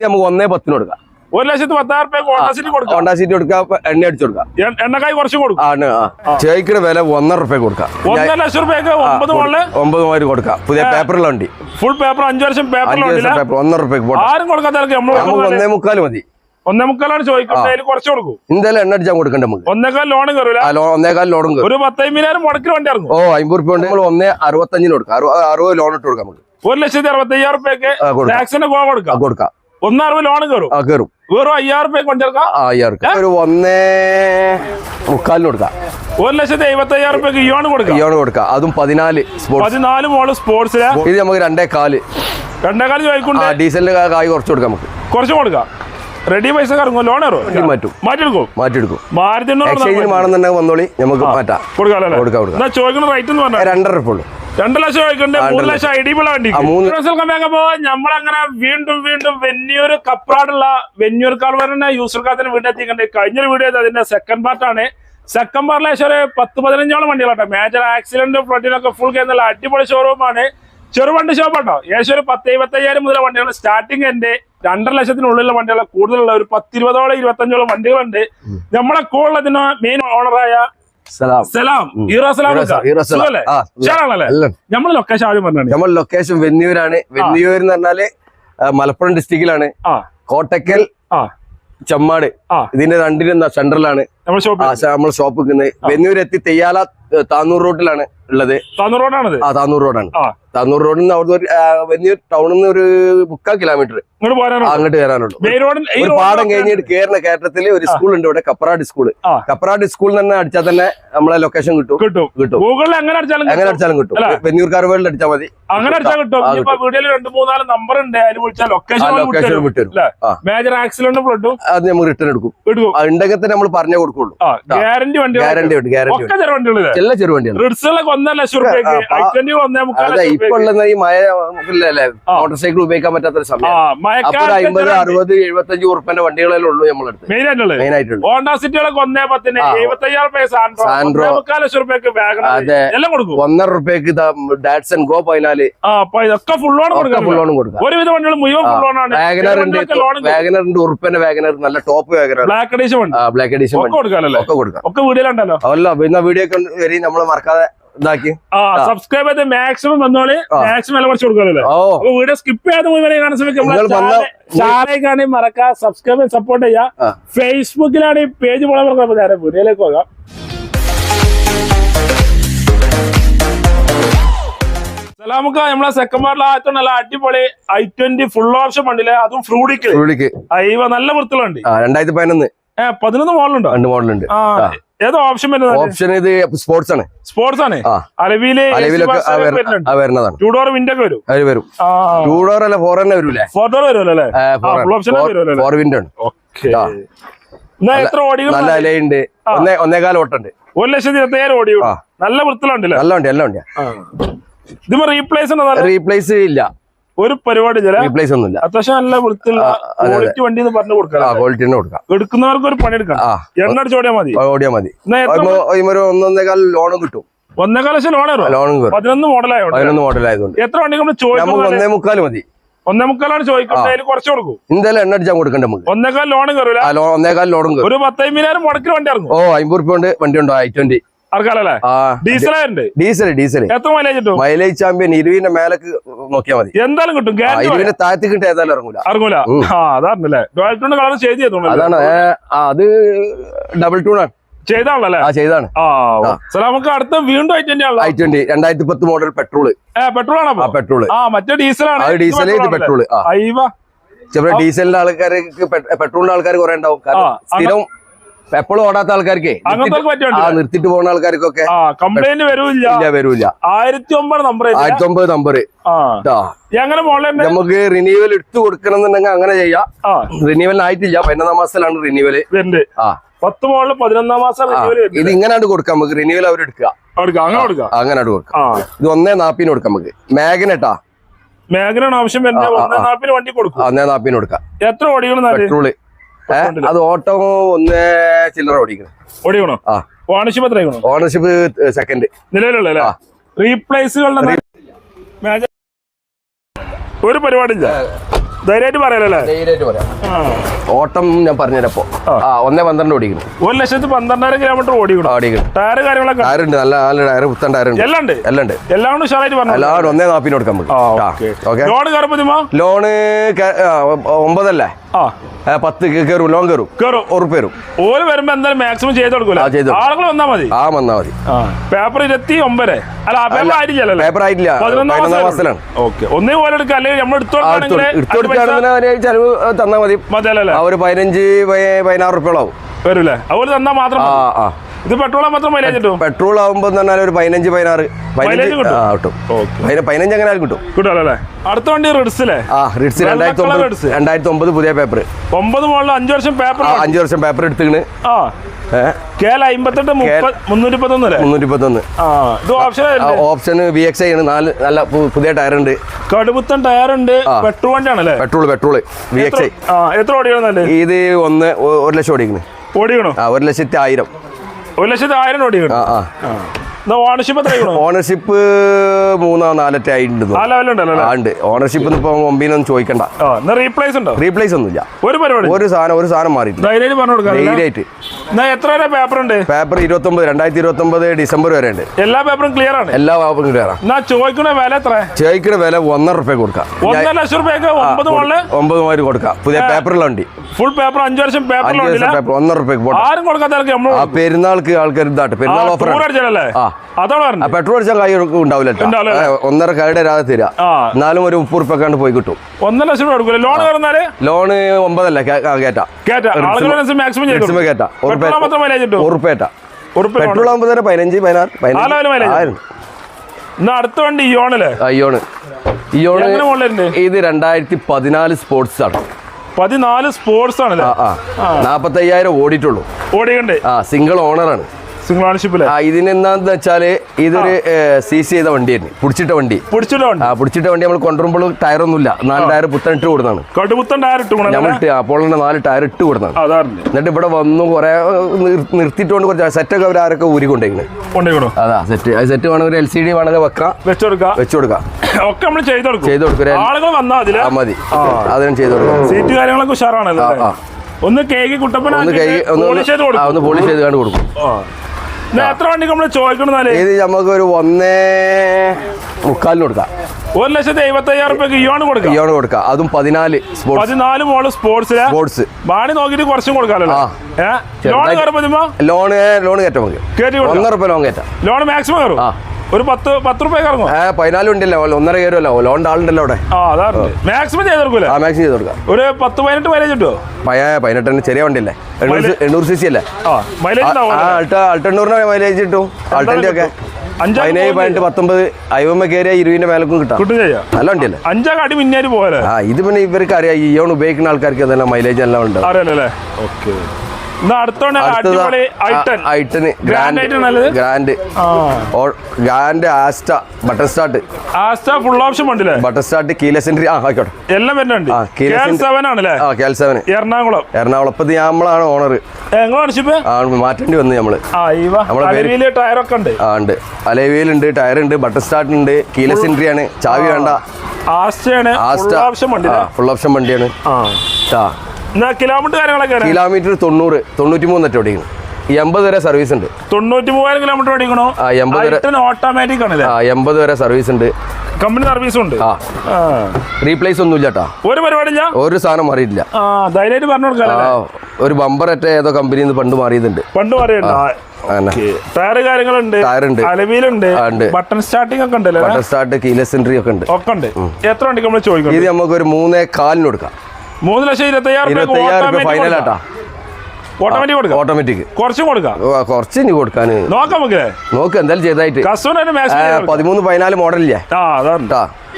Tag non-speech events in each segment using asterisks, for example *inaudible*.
ഇത് നമുക്ക് ഒന്നേ പത്തിന് കൊടുക്കാം. ഒരു ലക്ഷത്തി പത്തായിരം റുപ്യ ഹോണ്ട സീറ്റ് കൊടുക്കാം. എണ്ണ അടിച്ചു കൊടുക്കാം. എണ്ണക്കായി കുറച്ച് കൊടുക്കും. ചേക്കിന് വില ഒന്നര റുപ്യ കൊടുക്കാം. ഒന്നര ലക്ഷം റുപ്യക്ക് ഒമ്പത് മോളിൽ ഒമ്പത് മൂവായിരം കൊടുക്കാം. പുതിയ പേപ്പറിലുള്ള വണ്ടി. ഫുൾ പേപ്പർ അഞ്ചു വർഷം പേപ്പർ പേപ്പർ ഒന്നര റുപ്യക്ക് ആരും കൊടുക്കാത്ത നമുക്ക് ഒന്നേ മുക്കാൽ മതി. ഒന്നേ മുക്കാലാണ് ചോദിക്കുന്നത്. കുറച്ച് കൊടുക്കും. എന്തായാലും എണ്ണ അടിച്ചാൽ കൊടുക്കണ്ട നമുക്ക്. ഒന്നേക്കാൽ ലോൺ കയറില്ല ആ, ലോ- ഒന്നേകാൽ ലോണും കയറും ഒരു പത്തായിരം മുടക്കി വണ്ടി ഇറങ്ങും. ഓ അമ്പത് റുപ്യ ഉണ്ട് നമ്മൾ ഒന്നേ അറുപത്തഞ്ചിന് കൊടുക്കാം. അറുപത് ലോൺ ഇട്ട് കൊടുക്കാം നമുക്ക്. ഒരു ലക്ഷത്തി അറുപത്തി അയ്യായിരം റുപ്യക്ക് ആ, കൊടുക്കാം. കൊടുക്കാം. കൊടുക്കാം ഒന്ന് അറുപത് ലോൺ കയറും ആ കയറും വെറും അയ്യായിരം റുപ്യ അയ്യായിരം ഒരു ഒന്നേ മുക്കാലിന് കൊടുക്കാം. ഒരു ലക്ഷത്തി എഴുപത്തി അയ്യായിരം റുപ്യക്ക് ഇയോണ് കൊടുക്കാം. ഇയോണ് കൊടുക്കാം. അതും പതിനാല് പതിനാല് മോൾ സ്പോർട്സ് ഇത് നമുക്ക് രണ്ടേ കാൽ. രണ്ടേ കാൽ ചോദിക്കൊണ്ട് ഡീസലിന്റെ കായ് കുറച്ച് കൊടുക്കാം നമുക്ക്. കുറച്ച് കൊടുക്കാം. റെഡി പൈസ ഇറങ്ങും ലോൺ മാറ്റി മാറ്റും. മാറ്റിയെടുക്കും. മാറ്റിയെടുക്കും. മാറ്റി എക്സ്ചേഞ്ചിന് വേണമെന്നുണ്ടെങ്കിൽ വന്നോളി. നമുക്ക് മാറ്റാം. കൊടുക്കാം കൊടുക്കാം, കൊടുക്കാം. ചോദിക്കുന്ന റേറ്റ് എന്ന് പറഞ്ഞാൽ രണ്ടര റുപ്യ ഉള്ളൂ. രണ്ട് ലക്ഷം ആയിക്കൊണ്ട് മൂന്ന് ലക്ഷം ഉള്ള വണ്ടി ആ, പോവാൻ നമ്മളങ്ങനെ വീണ്ടും വീണ്ടും വെന്നിയൂർ കപ്രാടുള്ള വെന്നിയൂർ കാൽവരനെ യൂസർ കാത്തിന് കഴിഞ്ഞ കഴിഞ്ഞൊരു വീഡിയോ അതിന്റെ സെക്കൻഡ് പാർട്ടാണ് സെക്കൻഡ് ഏകദേശം ഒരു പത്ത് പതിനഞ്ചോളം വണ്ടികളാട്ടോ. മേജർ ആക്സിഡന്റ് ഫ്ലഡിനൊക്കെ ഫുൾ കേന്ദ്ര അടിപൊളി ഷോറൂമാണ് ചെറുവണ്ടി ഷോപ്പാട്ടോ ഏകദേശം ഒരു പത്ത് ഇരുപത്തയ്യായിരം മുതൽ വണ്ടികൾ സ്റ്റാർട്ടിംഗ് എന്റെ രണ്ടര ലക്ഷത്തിനുള്ളിലുള്ള വണ്ടികൾ കൂടുതലുള്ള ഒരു പത്തിരുപതോളം ഇരുപത്തഞ്ചോളം വണ്ടികളുണ്ട്. നമ്മളെ കൂടുതലതിന് മെയിൻ ഓണറായ നമ്മൾ ലൊക്കേഷൻ ആദ്യം പറഞ്ഞാണ് നമ്മൾ ലൊക്കേഷൻ വെന്നിയൂരാണ്. വെന്നിയൂർ എന്ന് പറഞ്ഞാൽ മലപ്പുറം ഡിസ്ട്രിക്റ്റിലാണ് കോട്ടക്കൽ ചെമ്മാട്. ഇതിന്റെ രണ്ടിനും സെന്ററിലാണ് നമ്മൾ ഷോപ്പ് എത്തി തെയ്യാല താന്നൂർ റോഡിലാണ് ഉള്ളത്. താന്നൂർ റോഡാണ് ആ താന്നൂർ റോഡാണ്. താന്നൂർ റോഡിൽ നിന്ന് അവിടുന്ന് ഒരു ആ, ടൗണിൽ നിന്ന് ഒരു മുക്കാൽ കിലോമീറ്റർ അങ്ങോട്ട് റോഡിൽ ഒരു പാടം കഴിഞ്ഞിട്ട് കയറുന്ന കയറ്റത്തിൽ ഒരു സ്കൂൾ ഉണ്ട് ഇവിടെ കപ്പറാട് സ്കൂൾ. കപ്പറാട് സ്കൂളിൽ തന്നെ അടിച്ചാൽ തന്നെ നമ്മളെ ലൊക്കേഷൻ കിട്ടും. കിട്ടും. കിട്ടും. ഗൂഗിളിൽ എങ്ങനെ അടിച്ചാലും അങ്ങനെ. അടിച്ചാലും കിട്ടും. വെന്നൂർ കാർവേളിൽ അടിച്ചാൽ മതി. അങ്ങനെ അടിച്ചാൽ കിട്ടും. വീഡിയോയിൽ രണ്ട് മൂന്നാൽ നമ്പർ ഉണ്ട്. അതിൽ വിളിച്ചാൽ ലൊക്കേഷൻ മേജർ ആക്സിഡന്റ് അത് നമുക്ക് റിട്ടേൺ എടുക്കും. ഉണ്ടെങ്കിൽ തന്നെ നമ്മൾ പറഞ്ഞേ കൊടുക്കുള്ളൂ. ഗ്യാരണ്ടി വണ്ടി ഗ്യാരണ്ടി ഉണ്ട് വണ്ടികളില്ലേ എല്ലാ ഇപ്പൊ ഉള്ള ഈ മഴ. മോട്ടോർ സൈക്കിൾ ഉപയോഗിക്കാൻ പറ്റാത്തൊരു ആ സമയം അപ്പൊ ഒരു അമ്പത് അറുപത് എഴുപത്തി അഞ്ച് ഉറുപ്പന്റെ വണ്ടികളെ ഉള്ളൂ നമ്മളടുത്ത്. മെയിൻ ഹോണ്ട സിറ്റികളൊക്കെ ഒന്നേ പത്തിന് സാൻഡ്രോ. ഒന്നര റുപ്യക്ക് ഡാറ്റ്സൺ ഗോ പതിനാല്. ഫുൾ ഓൺ കൊടുക്കാം ഫുൾ ഓൺ കൊടുക്കാം. ഒരുവിധ വണ്ടികൾ മുഴുവൻ ഫുൾ ആണ്. വാഗനർ ഉണ്ട് വാഗനർ ഉണ്ട് ഉറുപ്പന്റെ വാഗനർ നല്ല ടോപ്പ് വാഗനർ ബ്ലാക്ക് അഡീഷൻ വണ്ടി. ബ്ലാക്ക് എഡീഷൻ കൊടുക്കാമല്ലേ ഒക്കെ കൊടുക്കാം. ഒക്കെ വീഡിയോയിലുണ്ടല്ലോ? അതല്ല പിന്നെ വീഡിയോ വരെയും വരി നമ്മൾ മറക്കാതെ ഇതാക്കി. ആ സബ്സ്ക്രൈബ് ചെയ്ത് മാക്സിമം വന്നോളി. മാക്സിമം വില കുറച്ച് കൊടുക്കാമല്ലോ അപ്പൊ വീഡിയോ സ്കിപ്പ് ചെയ്യാതെ മുഴുവൻ കാണാൻ ശ്രമിക്കും മറക്കാം സബ്സ്ക്രൈബ് സപ്പോർട്ട് ചെയ്യാം. ഫേസ്ബുക്കിലാണ് ഈ പേജ് പോലെ പറഞ്ഞപ്പോൾ നേരെ വീഡിയോയിലേക്ക് പോകാം. നമുക്ക് നമ്മളെ സെക്കൻഡ് ആദ്യത്തെ നല്ല അടിപൊളി ഐ ട്വന്റി ഫുൾ ഓപ്ഷൻ വണ്ടിയിലെ. അതും ഫ്രൂഡിക്ക് അയ്യോ നല്ല വൃത്തിലുണ്ട് രണ്ടായിരത്തി പതിനൊന്ന്. പതിനൊന്ന് മോഡലുണ്ടോ? രണ്ട് മോഡലുണ്ട്. ഏതോ ഓപ്ഷൻ വരുന്നത്? ഓപ്ഷൻ ഇത് സ്പോർട്സ് ആണ്. സ്പോർട്സ് ആണ്? അലവിയിലെ വരുന്നതാണ്. ടൂ ഡോർ വിൻഡോ ഒക്കെ വരും? അത് വരും. ടൂ ഡോർ അല്ല ഫോർ തന്നെ വരൂലേ? ഫോർ ഡോർ വരുമല്ലോ? ഫോർ വിൻഡോ ആണ്. നല്ല അലയുണ്ട്. ഒന്നേ ഒന്നേകാൽ ഓട്ടുണ്ട് ഒരു ലക്ഷത്തി ഇരുപത്തയ്യായിരം ഓടിയോ നല്ല വൃത്തിലുണ്ടല്ലേ? നല്ല ഉണ്ട് നല്ല ഉണ്ട് ഇത് റീപ്ലേസ് റീപ്ലേസ് ഇല്ല. ഒരു പരിപാടി റീപ്ലേസ് ഒന്നുമില്ല. അത്യാവശ്യം നല്ല വൃത്തിയുള്ള. ക്വാളിറ്റി വണ്ടി എന്ന് പറഞ്ഞു കൊടുക്കാം ക്വാളിറ്റി തന്നെ കൊടുക്കാം എടുക്കുന്നവർക്ക് ഒരു പണി എടുക്കാം എണ്ണ അടിച്ചോടിയാ മതി. ഓടിയാ മതി. ഒരു ഒന്നൊന്നേകാൽ ലോണും കിട്ടും. ഒന്നേകാല ലക്ഷം ലോൺ ലോണും പതിനൊന്ന് മോഡലായോ പതിനൊന്ന് മോഡൽ ആയതുകൊണ്ട് എത്ര വണ്ടി നമ്മൾ ചോദിക്കും ഒന്നേ മുക്കാൽ മതി. ഒന്നേ മുക്കാലാണ് ചോദിക്കുന്നത് കുറച്ച് കൊടുക്കും. എന്തായാലും എണ്ണ അടിച്ചാൽ കൊടുക്കണ്ട നമുക്ക്. ഒന്നേക്കാൽ ലോണും കയറൂല. ഒന്നേകാൽ ലോണും ഒരു പത്തയ്യായിരം മുടക്കിൽ വണ്ടി ഇറങ്ങും. ഓ അമ്പത് റുപ്യ ഉണ്ട് വണ്ടി ഉണ്ടോ? ഐ ട്വന്റി ആർക്കാലല്ലേ ആ ഡീസലായുണ്ട് ഡീസൽ ഡീസൽ എത്ര മൈലേജ് കിട്ടും? മൈലേജ് ചാമ്പ്യൻ ഇരുവിന്റെ മേലേക്ക് നോക്കിയാൽ മതി. എന്തായാലും കിട്ടും ഇരുവിന്റെ താഴത്തേക്ക് കിട്ടും ഏതായാലും ഇറങ്ങൂല. ഇറങ്ങൂല. ആ അതാണല്ലേ. ഡോൾട്ടോണ്ട് കളർ ചെയ്ത് ചെയ്തോണ്ടല്ലേ അതാണ് അത് ഡബിൾ ടൂണാണ് ചെയ്താണല്ലേ? ആ ചെയ്താണ്. നമുക്ക് അടുത്ത വീണ്ടും ഐ ട്വന്റി ആണല്ലോ. ഐ ട്വന്റി രണ്ടായിരത്തി പത്ത് മോഡൽ പെട്രോൾ ആ ആണോ പെട്രോൾ ആ മറ്റേ ഡീസലാണ് ഡീസൽ ഇത് അയ്യവ ഡീസലിന്റെ ആൾക്കാർക്ക് പെട്രോളിന്റെ ആൾക്കാർ കുറെ ഉണ്ടാവും. സ്ഥിരം എപ്പോഴും ഓടാത്ത ആൾക്കാർക്ക് നിർത്തിട്ട് പോകുന്ന ആൾക്കാർക്കൊക്കെ കംപ്ലൈന്റ് വരൂല്ല. ആയിരത്തി ഒമ്പത് നമ്പർ ആയിരത്തി ഒമ്പത് നമ്പർ എങ്ങനെ നമുക്ക് റിന്യൂവൽ എടുത്തു കൊടുക്കണം എന്നുണ്ടെങ്കിൽ അങ്ങനെ ചെയ്യാം. റിന്യൂവൽ ആയിട്ടില്ല. പതിനൊന്നാം മാസത്തിലാണ് റിന്യൂവൽ ആ. പത്ത് മോളിൽ പതിനൊന്നാം മാസം. ഇത് ഇങ്ങനാണ്ട് കൊടുക്കാം. നമുക്ക് റിന്യൂവൽ അവർ എടുക്കുക. അങ്ങനെ കൊടുക്കാം. ആ. ഇത് ഒന്നേ നാപ്പിന് കൊടുക്കാം നമുക്ക്. മാഗ്നറ്റാ മേഖലയാണ് ആവശ്യം ഒന്നേ ആ. വണ്ടി കൊടുക്കും. ഒന്നേ നാപ്പിന് കൊടുക്കാം. എത്ര ഓടികൾ പെട്രോൾ. അത് ഓട്ടോ ഒന്ന് ചില്ലറ ഓടിക്കണം. ഓടിക്കണോ? ആ. ഓണർഷിപ്പ് എത്ര ഓണർഷിപ്പ് സെക്കൻഡ് നിലവിലുള്ള റീപ്ലേസുകളുടെ ഒരു പരിപാടിയില്ല. ധൈര്യമായിട്ട് പറയാലല്ലേ? ധൈര്യമായിട്ട് പറയാം. ഓട്ടം ഞാൻ പറഞ്ഞപ്പോ ആ. ഒന്നേ പന്ത്രണ്ട് ഓടിക്കുന്നു. ഒരു ലക്ഷത്തി പന്ത്രണ്ടായിരം കിലോമീറ്റർ ഓടിക്കണം ഓടിക്കണം ടയർ കാര്യങ്ങളൊക്കെ? ടയറുണ്ട് നല്ല നല്ല ടയർ പുത്തൻ ടയറുണ്ട് എല്ലാം ഉണ്ട്? എല്ലാം ഉണ്ട്. എല്ലാം ഉഷാറായിട്ട് പറഞ്ഞു? എല്ലാവരും ഒന്നേ നാപ്പിന് കൊടുക്കാം നമുക്ക് ഓക്കെ. Loan loan ഒമ്പതല്ലേ? പത്ത് കയറും ലോൺ കയറും. കയറും. ഉറപ്പേരും ഓര് വരുമ്പോ എന്തായാലും മാക്സിമം ചെയ്ത് കൊടുക്കൂല. ആളുകൾ വന്നാ മതി. ആ വന്നാ മതി. പേപ്പർ ഇരുപത്തി ഒമ്പത്. അല്ല പേപ്പർ ആയിട്ടില്ല പേപ്പർ ആയിട്ടില്ല. പതിനൊന്നാം പതിനൊന്നാം മാസത്തിലാണ് മാസത്തിലാണ്. ഓക്കെ. ഒന്നേ പോലെ എടുക്കുക അല്ലെങ്കിൽ നമ്മൾ എടുത്തു ചെലവ് തന്നാ മതി. ഒരു പതിനഞ്ച് പതിനാറ് റുപ്യോളാവും വരൂലേ അതുപോലെ തന്നാ മാത്രം ഇത് പെട്രോൾ മാത്രം മൈലേജ് കിട്ടും പെട്രോൾ ആവുമ്പോൾ എന്ന് പറഞ്ഞാൽ ഒരു പതിനഞ്ച് പതിനാറ്. പതിനഞ്ച് കിട്ടും? കിട്ടും. പതിനഞ്ച് അങ്ങനെ കിട്ടും. കിട്ടുമല്ലോ അല്ലേ? അടുത്ത വണ്ടി റിഡ്സ് അല്ലേ ആ റിഡ്സ് രണ്ടായിരത്തി ഒമ്പത്. രണ്ടായിരത്തി ഒമ്പത് പുതിയ പേപ്പർ ഒമ്പത് മുകളിൽ അഞ്ചു വർഷം പേപ്പർ അഞ്ച് വർഷം പേപ്പർ എടുത്തിക്കണ് ആ. ഓപ്ഷൻ വി എക്സ് ആണ് നാല് നല്ല പുതിയ ടയർ ഉണ്ട്. കടുപ്പത്തൻ ടയർ ഉണ്ട്. Petrol വണ്ടിയാണല്ലേ petrol petrol V X I എത്ര ഓടിയാണ് ഇത് ഒന്ന് ഒരു ലക്ഷം ഓടിക്കുന്നു ഓടിക്കണോ? ആ ഒരു ലക്ഷത്തി ആയിരം. ഒരു ലക്ഷത്തി ആയിരം കോടി ആ ആ. എന്നാ ഓണർഷിപ്പ് മൂന്നോ നാലറ്റ ആയിട്ടുണ്ട് ഓണർഷിപ്പ് ഇപ്പൊ ഒമ്പതിനൊന്നും ചോദിക്കണ്ട. റീപ്ലേസ് ഉണ്ടോ? റീപ്ലേസ് ഒന്നുമില്ല. ഒരു പരിപാടി. ഒരു സാധനം ഒരു സാധനം മാറി ധൈര്യമായിട്ട് എത്ര വരെ പേപ്പർ ഉണ്ട്? പേപ്പർ ഇരുപത്തി ഒമ്പത് രണ്ടായിരത്തി ഇരുപത്തി ഒമ്പത് ഡിസംബർ വരെ ഉണ്ട്. എല്ലാ പേപ്പറും ക്ലിയർ ആണ്? എല്ലാ പേപ്പറും ക്ലിയർ ആണ്. ചോദിക്കുന്ന വില എത്ര? ചോദിക്കുന്ന വില ഒന്നര റുപ്യ കൊടുക്കാം. ഒന്നര ലക്ഷം റുപ്യക്ക് ഒമ്പത് ഒമ്പത് മാര് കൊടുക്കാം. പുതിയ പേപ്പറിലുണ്ട് ഫുൾ പേപ്പർ അഞ്ചു വർഷം പേപ്പർ ഒന്നര റുപ്യ ആരും കൊടുക്കാത്ത പെരുന്നാൾക്ക് ആൾക്കാർ ഇതാട്ട്. പെരുന്നാൾ ഓഫർ ആ. അതാണ് പെട്രോൾ അടിച്ചാൽ കൈ ഉണ്ടാവില്ല ഒന്നര കൈയുടെ രാതെ തരാം എന്നാലും ഒരു മുപ്പത് റുപ്യക്കാണ്ട് പോയി കിട്ടും. ഒന്നര ലക്ഷം രൂപ ലോൺ കയറുന്നാൽ ലോണ് ഒമ്പതല്ല കേറ്റ. പെട്രോൾ ഉറുപ്പ് ആകുമ്പോൾ തന്നെ പതിനഞ്ച് പതിനാറ്. അടുത്ത വണ്ടി ഇയോണല്ലേ അയ്യോണ് ഇയോണ് ഇത് രണ്ടായിരത്തി പതിനാല് സ്പോർട്സ് ആണ്. പതിനാല് സ്പോർട്സ് ആണല്ലേ? നാപ്പത്തി അയ്യായിരം ഓടിയിട്ടുള്ളൂ. ഓടിക്കണ്ടേ ആ സിംഗിൾ ഓണറാണ് സിംഗിൾ എന്താന്ന് വെച്ചാൽ ഇതൊരു സീസ് ചെയ്ത വണ്ടിയായിരുന്നു. പിടിച്ചിട്ട വണ്ടി. ആ പിടിച്ചിട്ട വണ്ടി നമ്മൾ കൊണ്ടുവരുമ്പോൾ ടയറൊന്നുമില്ല. നാല് ടയർ പുത്തൻ ഇട്ട് കൊടുത്താണ്. നമ്മൾ അപ്പോൾ നാല് ടയർ ഇട്ട് കൊടുത്താണ്. എന്നിട്ട് ഇവിടെ വന്നു കുറെ നിർത്തിയിട്ടുണ്ട് കുറച്ച് സെറ്റൊക്കെ അവർ ആരൊക്കെ ഊരി കൊണ്ടുപോയിക്കണോ അതാ സെറ്റ് ആ സെറ്റ് വേണമെങ്കിൽ എൽ സി ഡി വേണമെങ്കിൽ വെക്കാം. വെച്ചുകൊടുക്കാം ഒക്കെ നമ്മൾ ചെയ്ത് കൊടുക്കും ആളുകൾ വന്നാ അതിൽ? ആ മതി. അതിനും ചെയ്ത് കൊടുക്കാം സീറ്റ് കാര്യങ്ങളൊക്കെ ഉഷാറാണല്ലോ ഒന്ന് അല്ലേ? കുട്ടപ്പന ഒന്ന് കേക്ക് കുട്ടപ്പന ഒന്ന് പോളിഷ് ചെയ്ത് കൊടുക്കും. എത്ര വണ്ടി നമ്മൾ ഇത് നമുക്ക് ഒരു ഒന്നേ മുക്കാലിന് കൊടുക്കാം. ഒരു ലക്ഷത്തി എഴുപത്തി അയ്യായിരം രൂപ ഇയോണ് കൊടുക്കാം. ഇയോണ് കൊടുക്കാം. അതും പതിനാല് പതിനാല് മോൾ സ്പോർട്സ് സ്പോർട്സ്. ബാണി നോക്കിയിട്ട് കുറച്ചും കൊടുക്കാമല്ലോ. ലോൺ കയറുമ്പോ ലോണ് ലോൺ കയറ്റാം നമുക്ക്. ഒന്നര ലോൺ കയറ്റാം. ലോൺ മാക്സിമം കയറും. ഒരു പത്ത് പത്ത് റുപ്യ ഇറങ്ങും പതിനാലും ഉണ്ടല്ലോ ഒന്നര കയറുമല്ലോ ലോണിന്റെ ആളുണ്ടല്ലോ അവിടെ. ആ അതാണ് മാക്സിമം ചെയ്ത് കൊടുക്കില്ല ആ മാക്സിമം ചെയ്ത് കൊടുക്കാം. ഒരു പത്ത് പതിനെട്ട് മൈലേജ് കിട്ടുമോ പതിനെട്ടിന് ചെറിയ വണ്ടിയല്ലേ. എണ്ണൂറ് സി- സി അല്ലേ? അൾട്ടെണ്ണൂറിന് മൈലേജ് കിട്ടും. അൾട്ടന്റെ ഒക്കെ. അഞ്ചാക്ക് പതിനേഴ് പോകും പതിനെട്ട് പത്തൊമ്പത് അയ്യമ്മ കയറിയ ഇരുവിന്റെ മേലക്കും കിട്ടാം. കിട്ടും ചെയ്യാം. നല്ല വണ്ടിയല്ലേ? അഞ്ചാക്ക് അടി മിന്നാരി പോലെ ആ ഇത് പിന്നെ ഇവർക്ക് അറിയാം ഈ ഓൺ ഉപയോഗിക്കുന്ന ആൾക്കാർക്ക് അതെല്ലാം മൈലേജ് എല്ലാം ഉണ്ട്. അറിയാലേ okay. Grand grand. Asta button start. Asta full option button start ആ ആയിക്കോട്ടെ. എല്ലാം വരുന്നുണ്ട്. എറണാകുളം എറണാകുളം. ഇപ്പൊ നമ്മളാണ് ഓണർ. മാറ്റേണ്ടി വന്നു നമ്മൾ. ടയറൊക്കെ ഉണ്ട്. ആ ഉണ്ട്. അലവിയിലുണ്ട് ടയർ ഉണ്ട് ബട്ടർ സ്റ്റാർട്ട് ഉണ്ട് കീലസെൻട്രി ആണ് ചാവി വേണ്ട. ആസ്റ്റയാണ് ആസ്റ്റ. ഫുൾ ഓപ്ഷൻ വണ്ടിയാണ്. ആ. കിലോമീറ്റർ കാര്യങ്ങളൊക്കെ കിലോമീറ്റർ തൊണ്ണൂറ് തൊണ്ണൂറ്റി മൂന്നൊക്കെ ഓടിക്കുന്നു എൺപത് വരെ സർവീസ് ഉണ്ട്. തൊണ്ണൂറ്റി മൂവായിരം കിലോമീറ്റർ ഓടിക്കണോ? ഓട്ടോമാറ്റിക് ആണ് എൺപത് വരെ സർവീസ് ഉണ്ട്. കമ്പനി സർവീസും ഉണ്ട്. റീപ്ലേസ് ഒന്നും ഇല്ല ഒരു പരിപാടിയില്ല? ഒരു സാധനം മാറിയിട്ടില്ല. ധൈര്യമായിട്ട് പറഞ്ഞു കൊടുക്കാം ഒരു ബമ്പർ അറ്റ ഏതോ കമ്പനിയിൽ നിന്ന് പണ്ട് മാറിയതുണ്ട് പണ്ട് ടയർ കാര്യങ്ങളുണ്ട്. ഉണ്ട്. അലവിയിലുണ്ട് ബട്ടൺ സ്റ്റാർട്ടിംഗ് ഒക്കെ ഉണ്ടല്ലോ ബട്ടൺ സ്റ്റാർട്ട് കീലസ് എൻട്രി ഒക്കെ ഉണ്ട്. ഒക്കെ ഉണ്ട്. എത്ര വണ്ടിക്ക് നമ്മൾ ചോദിക്കണം ഇത് നമുക്ക് ഒരു മൂന്നേ കാലിന് കൊടുക്കാം. മൂന്ന് ലക്ഷം ഇരുപത്തയ്യായിരം രൂപ ഫൈനൽ ഓട്ടോമാറ്റിക് ഓട്ടോമാറ്റിക് കുറച്ചും കൊടുക്കാം. കുറച്ച് ഇനി കൊടുക്കാൻ നോക്കാം നമുക്ക്. നോക്ക് എന്തായാലും ചെയ്തായിട്ട്. പതിമൂന്ന് പതിനാല് മോഡലില്ലേ?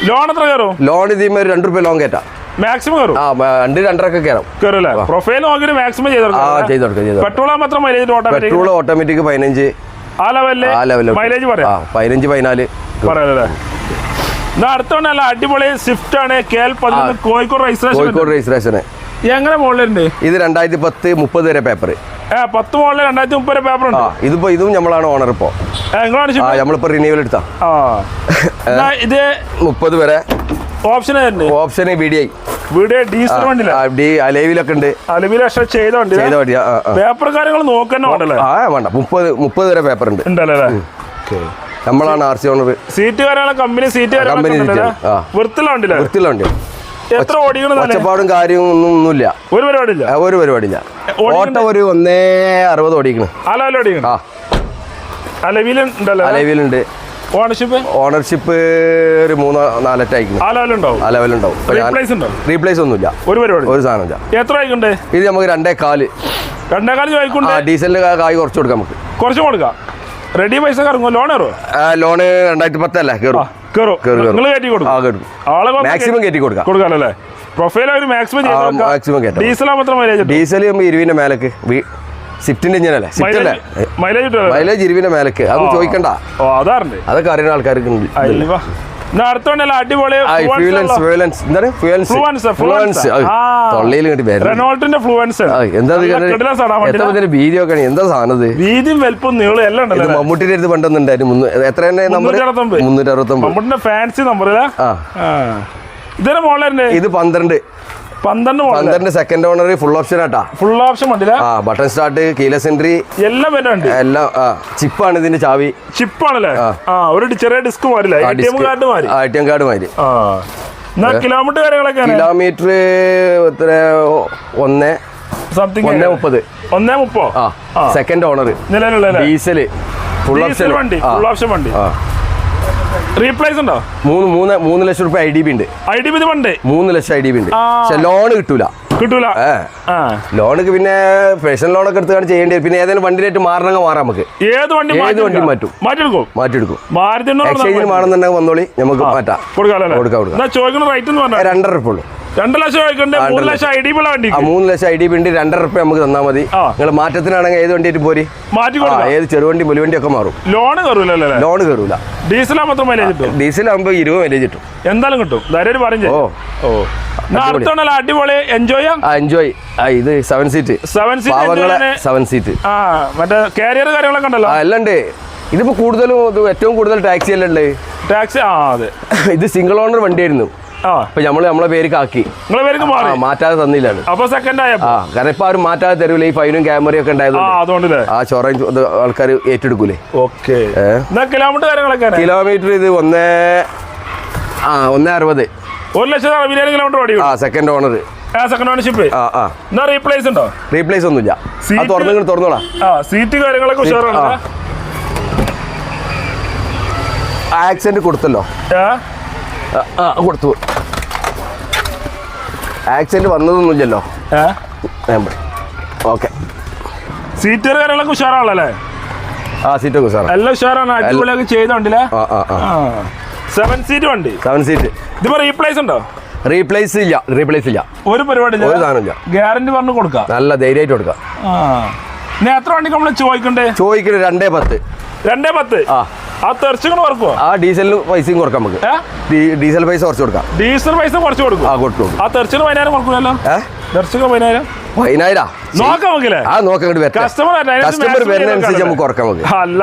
ലോൺ എത്ര കയറും? ലോൺ ഇതിമേ ഒരു രണ്ട് റുപ്യ ലോൺ കയറ്റാം മാക്സിമം കയറും? ആ രണ്ട് രണ്ടരൊക്കെ കയറാം. കയറൂല്ലേ? പ്രൊഫൈൽ നോക്കിയിട്ട് മാക്സിമം ചെയ്ത് ആ ചെയ്ത് കൊടുക്കാം പെട്രോൾ മാത്രം മൈലേജ് ഓട്ടോമാറ്റിക് പെട്രോൾ ഓട്ടോമാറ്റിക് പതിനഞ്ച്. ആ ലെവലിൽ ആ ലെവലിൽ മൈലേജ് പറയാം. പതിനഞ്ച് പതിനാല്. എന്നാ അടുത്തോണ്ട് നല്ല അടിപൊളി സ്വിഫ്റ്റ് ആണ്. കെ എൽ പതിനൊന്ന് കോഴിക്കോട് രജിസ്ട്രേഷൻ കോഴിക്കോട് രജിസ്ട്രേഷന് എങ്ങനെ മോളിലുണ്ട് ഇത് രണ്ടായിരത്തി പത്ത് മുപ്പത് വരെ പേപ്പർ പത്ത് മോളിൽ രണ്ടായിരത്തി മുപ്പത് പേപ്പർ ഉണ്ട്. ഇതിപ്പോ ഇതും നമ്മളാണ് ഓണർ ഇപ്പോ. നമ്മളിപ്പോ റിന്യൂവൽ എടുത്താ. ഇത് മുപ്പത് വരെ. Option option V D I video diesel വണ്ടിയില്ല ആ, ഉണ്ട്. അലവിൽ പക്ഷെ ചെയ്ത വണ്ടി വണ്ടി. പേപ്പർ കാര്യങ്ങൾ നോക്കന്നെ വേണ്ടല്ലേ? ആ വേണ്ട. മുപ്പത് മുപ്പത് വരെ പേപ്പർ ഉണ്ട്. ഉണ്ടല്ലേ? നമ്മളാണ് R C owner seat company seat company വണ്ടി. എത്ര ഒച്ചപ്പാടും കാര്യവും ഒന്നും ഒന്നുമില്ല. ഒരു പരിപാടിയില്ല? ഒരു പരിപാടിയില്ല. ഓട്ടം ഒരു ഒന്നേ അറുപത് ഓടിക്കണം. ആ. അലവിലുണ്ട് ഓണർഷിപ്പ് ഓണർഷിപ്പ് ഒരു മൂന്നോ നാലറ്റ അയക്കണം ആ ലെവൽ ഉണ്ടാവും. ആ ലെവലുണ്ടാവും റീപ്ലേസ് ഒന്നുമില്ല. ഒരു പരിപാടി. ഒരു സാധനമില്ല എത്ര ആയിക്കണ്ടേ? ഇത് നമുക്ക് രണ്ടേ കാൽ രണ്ടേ കാൽ ഡീസലിന്റെ ഡീസലിന് കായ് കുറച്ച് കൊടുക്കാം നമുക്ക്. കുറച്ച് കൊടുക്കാം. റെഡി പൈസ കറങ്ങോ ലോൺ കയറുമോ ലോണ് രണ്ടായിരത്തി പത്തല്ലേ കയറും. കയറും. നിങ്ങൾ കയറ്റി ആ കൊടുക്കും ആളെ മാക്സിമം കയറ്റി കൊടുക്കാം. കൊടുക്കാമല്ലേ പ്രൊഫൈൽ അവർ മാക്സിമം കയറ്റാം. ഡീസൽ മാത്രം മൈലേജ് ഡീസൽ മേലക്ക്. സിഫ്റ്റിന്റെ സിഫ്റ്റ് അല്ലേ? മൈലേജ് മേലക്ക്. അത് ചോദിക്കണ്ട. അതൊക്കെ അറിയുന്ന ആൾക്കാർക്ക് മമ്മൂട്ടിന്റെ അടുത്ത് പണ്ടൊന്നുണ്ടായിരുന്നു. എത്ര മുന്നൂറ്റി അറുപത്തൊമ്പത്. മുന്നൂറ്റി ഫാൻസി നമ്പർ ആ. ഇതിന്റെ മോളെ ഇത് പന്ത്രണ്ട്. പന്ത്രണ്ട് പന്ത്രണ്ട് സെക്കൻഡ് ഓണർ ഫുൾ ഓപ്ഷൻ ആട്ടാ. ഫുൾ ഓപ്ഷൻ വണ്ടിയില്ല ആ ബട്ടൺ സ്റ്റാർട്ട് കീലസ് എൻട്രി എല്ലാം വരുന്നുണ്ട് എല്ലാം ചിപ്പാണ് ഇതിന്റെ ചാവി. ചിപ്പാണല്ലേ ആ. ഒരു ചെറിയ ഡിസ്ക് മാറില്ല എ ടി എം കാർഡ് മാറി എ ടി എം കാർഡ് മാതിരി. ആ. കിലോമീറ്റർ കാര്യങ്ങളൊക്കെ കിലോമീറ്റർ എത്ര? ഒന്ന്. സംതിങ് ഒന്നേ മുപ്പത്. ഒന്നേ മുപ്പോ. സെക്കൻഡ് ഓണർ നിലവിലുള്ള ഡീസൽ ഫുൾ ഓപ്ഷൻ വണ്ടി ഫുൾ ഓപ്ഷൻ വണ്ടി. റീപ്ലേസ് ഉണ്ടോ? മൂന്ന് മൂന്ന് മൂന്ന് ലക്ഷം റുപ്യ ഐ ഡി ബി ഉണ്ട്. ഐ ഡി ബി പണ്ട്? മൂന്ന് ലക്ഷം ഐ ഡി ബി ഉണ്ട്. പക്ഷെ ലോൺ കിട്ടൂല. കിട്ടൂല? ലോണൊക്കെ പിന്നെ പേഴ്സണൽ ലോണൊക്കെ എടുത്തുകൊണ്ട് ചെയ്യേണ്ടി. പിന്നെ ഏതെങ്കിലും വണ്ടിയിലായിട്ട് മാറണമെങ്കിൽ മാറാം നമുക്ക്. ഏത് വണ്ടി ഏത് മാറ്റി വണ്ടി? മാറ്റും. മാറ്റിയെടുക്കും? മാറ്റിയെടുക്കും. മാരുതി എക്സ്ചേഞ്ച് എക്സ്ചേഞ്ചിന് വേണമെന്നുണ്ടെങ്കിൽ വന്നോളി. നമുക്ക് മാറ്റാം. കൊടുക്കാം, കൊടുക്കാം. ചോദിക്കുന്ന റേറ്റ് രണ്ടര ഉറുപ്പ ഉള്ളൂ രണ്ട് ലക്ഷം മൂന്ന് ലക്ഷം ഐ ഡി വണ്ടി മൂന്ന് ലക്ഷം ഐ ഡി ബി ഉണ്ട് രണ്ടര റുപ്യ നമുക്ക് തന്നാൽ മതി. നിങ്ങൾ മാറ്റത്തിനാണെങ്കിൽ ഏത് വണ്ടിയിട്ട് പോരി? മാറ്റി ഏത് ചെറുവണ്ടി മുലുവണ്ടി ഒക്കെ മാറും. ലോൺ കയറൂല ലോൺ കയറൂല. ഡീസൽ മാത്രം മൈലേജ് കിട്ടും? ഡീസൽ ആകുമ്പോൾ ഇരുപത് മൈലേജ് കിട്ടും. എന്തായാലും കിട്ടും. ധൈര്യം പറയും ഓ. ഓ അടിപൊളി. എൻജോയ് എൻജോയ് ഇത് seven seat seven seat seven seat ആ മറ്റേ കാരിയർ കാര്യങ്ങളൊക്കെ ഉണ്ടല്ലോ? എല്ലാം ഉണ്ട്. ഇതിപ്പോ കൂടുതലും ഏറ്റവും കൂടുതൽ ടാക്സി അല്ലേ ടാക്സി ആ അതെ. ഇത് സിംഗിൾ ഓണർ വണ്ടിയായിരുന്നു. ആ. ഇപ്പൊ നമ്മൾ നമ്മളെ പേര് മാറി. മാറ്റാതെ തന്നില്ല അപ്പൊ സെക്കൻഡ് ആയപ്പോ? കാരണം ഇപ്പൊ ആരും മാറ്റാതെ തരൂല. ഈ ഫൈനും ക്യാമറയും ഒക്കെ ഉണ്ടായതുകൊണ്ട്. ആ ചൊറയും ആൾക്കാർ ഏറ്റെടുക്കൂലേ? ഓക്കെ. കിലോമീറ്റർ കിലോമീറ്റർ ഇത് ഒന്നേ ആ ഒന്നേ അറുപത്. ഒരു ലക്ഷത്തി അറുപതിനായിരം കിലോമീറ്റർ ഓടി ആ സെക്കൻഡ് ഓണർ സെക്കൻഡ് ഓണർഷിപ്പ് ആ ആ. എന്നാ റീപ്ലേസ് ഉണ്ടോ? റീപ്ലേസ് ഒന്നുമില്ല. തുറന്നു തുറന്നോളാം. സീറ്റ് കാര്യങ്ങളൊക്കെ ഉഷാറാണ്. ആക്സിഡന്റ് കൊടുത്തല്ലോ? ആ, കൊടുത്തു. ആക്സിഡന്റ് വന്നതൊന്നുമില്ലല്ലോ? ഓക്കെ സീറ്റ് കാര്യങ്ങളൊക്കെ ഉഷാറാണല്ലേ? ആ സീറ്റൊക്കെ സാറാ എല്ലാം ഉഷാറാണ്. അടിപൊളിയൊക്കെ ചെയ്തോണ്ടില്ലേ? സെവൻ സീറ്റ് വണ്ടി? സെവൻ സീറ്റ് ഇതിപ്പോ റീപ്ലേസ് ഉണ്ടോ? റീപ്ലേസ് ഇല്ല. റീപ്ലേസ് ഇല്ല. ഒരു പരിപാടി ഒരു സാധനമില്ല ഗ്യാരണ്ടി പറഞ്ഞു കൊടുക്കാം. നല്ല ധൈര്യമായിട്ട് കൊടുക്കാം. എത്ര വണ്ടി നമ്മൾ ചോദിക്കണ്ടേ? ചോദിക്കുന്നത് രണ്ടേ പത്ത്. രണ്ടേ പത്ത്? ആ. ആ തെറിച്ചുകൾ കുറക്കുവോ ആ ഡീസലിന് പൈസയും കൊടുക്കാം നമുക്ക്. ഡീസൽ പൈസ കുറച്ച് കൊടുക്കാം. ഡീസൽ പൈസ കുറച്ച് കൊടുക്കും. ആ കൊടുക്കും. ആ തെറിച്ചിന് പതിനായിരം കൊടുക്കൂലല്ലോ? ഏ? തെറിച്ചുകൾ പതിനായിരം? പതിനായിരാ? നോക്കാം നോക്കില്ലേ ആ നോക്കാം ഇങ്ങോട്ട് വരട്ടെ. കസ്റ്റമർ കസ്റ്റമർ വരുന്നതനുസരിച്ച് നമുക്ക് കുറക്കാം നമുക്ക്. അല്ല